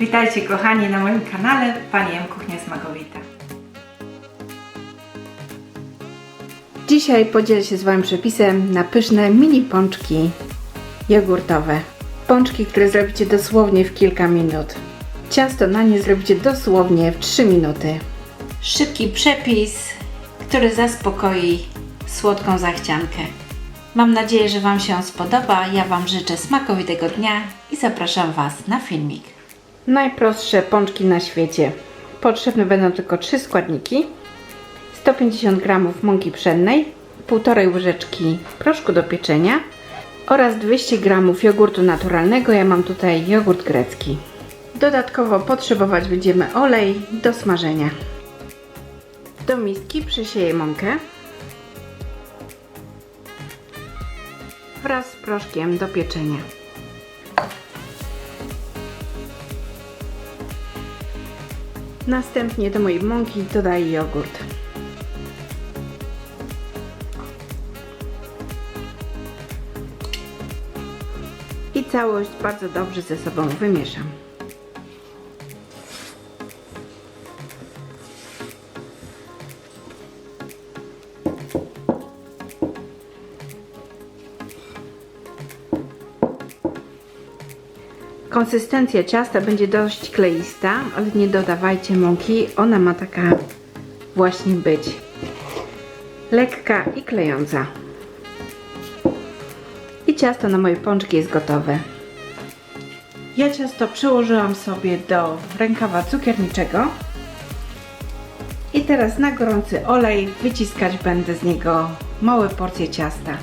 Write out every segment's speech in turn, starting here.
Witajcie kochani na moim kanale Pani M Kuchnia Smakowita. Dzisiaj podzielę się z Wami przepisem na pyszne mini pączki jogurtowe. Pączki, które zrobicie dosłownie w kilka minut. Ciasto na nie zrobicie dosłownie w 3 minuty. Szybki przepis, który zaspokoi słodką zachciankę. Mam nadzieję, że Wam się on spodoba. Ja Wam życzę smakowitego dnia i zapraszam Was na filmik. Najprostsze pączki na świecie. Potrzebne będą tylko trzy składniki. 150 g mąki pszennej, 1,5 łyżeczki proszku do pieczenia oraz 200 g jogurtu naturalnego. Ja mam tutaj jogurt grecki. Dodatkowo potrzebować będziemy olej do smażenia. Do miski przesieję mąkę wraz z proszkiem do pieczenia. Następnie do mojej mąki dodaję jogurt. I całość bardzo dobrze ze sobą wymieszam. Konsystencja ciasta będzie dość kleista, ale nie dodawajcie mąki. Ona ma taka właśnie być. Lekka i klejąca. I ciasto na moje pączki jest gotowe. Ja ciasto przełożyłam sobie do rękawa cukierniczego. I teraz na gorący olej wyciskać będę z niego małe porcje ciasta.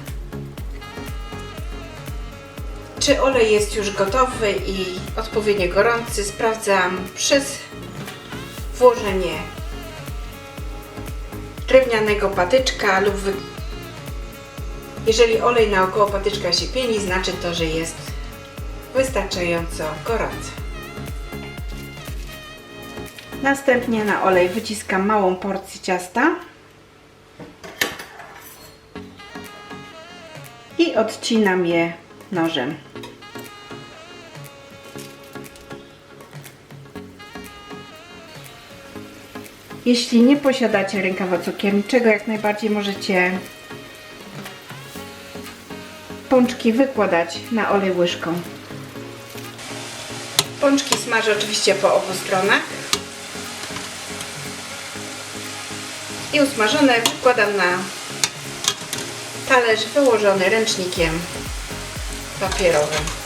Czy olej jest już gotowy i odpowiednio gorący? Sprawdzam przez włożenie drewnianego patyczka lub wy... jeżeli olej naokoło patyczka się pieni, znaczy to, że jest wystarczająco gorący. Następnie na olej wyciskam małą porcję ciasta i odcinam je nożem. Jeśli nie posiadacie rękawa cukierniczego, jak najbardziej możecie pączki wykładać na olej łyżką. Pączki smażę oczywiście po obu stronach. I usmażone wykładam na talerz wyłożony ręcznikiem papierowym.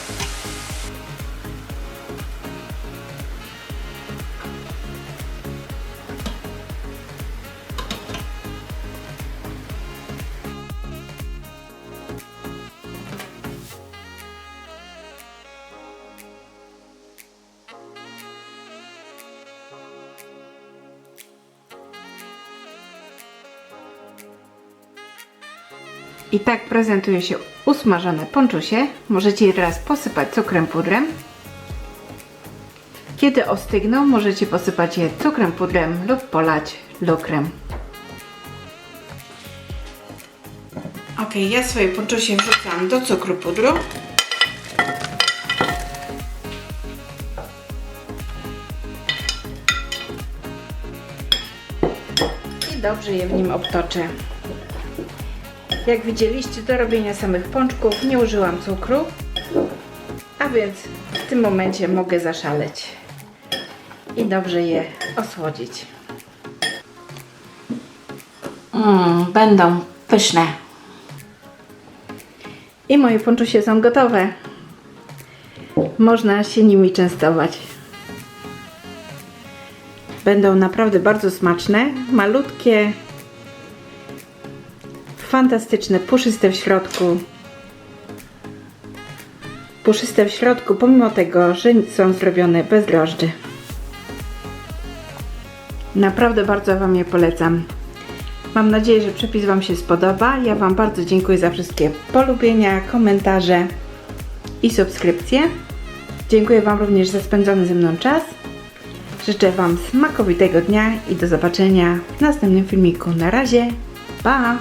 I tak prezentuje się usmażone ponczusie. Możecie je teraz posypać cukrem pudrem. Kiedy ostygną, możecie posypać je cukrem pudrem lub polać lukrem. Ok, ja swoje ponczusie wrzucam do cukru pudru. I dobrze je w nim obtoczę. Jak widzieliście, do robienia samych pączków nie użyłam cukru, a więc w tym momencie mogę zaszaleć i dobrze je osłodzić. Mm, będą pyszne. I moje pączusie są gotowe. Można się nimi częstować. Będą naprawdę bardzo smaczne, malutkie, fantastyczne, puszyste w środku. Puszyste w środku, pomimo tego, że są zrobione bez drożdży. Naprawdę bardzo Wam je polecam. Mam nadzieję, że przepis Wam się spodoba. Ja Wam bardzo dziękuję za wszystkie polubienia, komentarze i subskrypcje. Dziękuję Wam również za spędzony ze mną czas. Życzę Wam smakowitego dnia i do zobaczenia w następnym filmiku. Na razie, pa!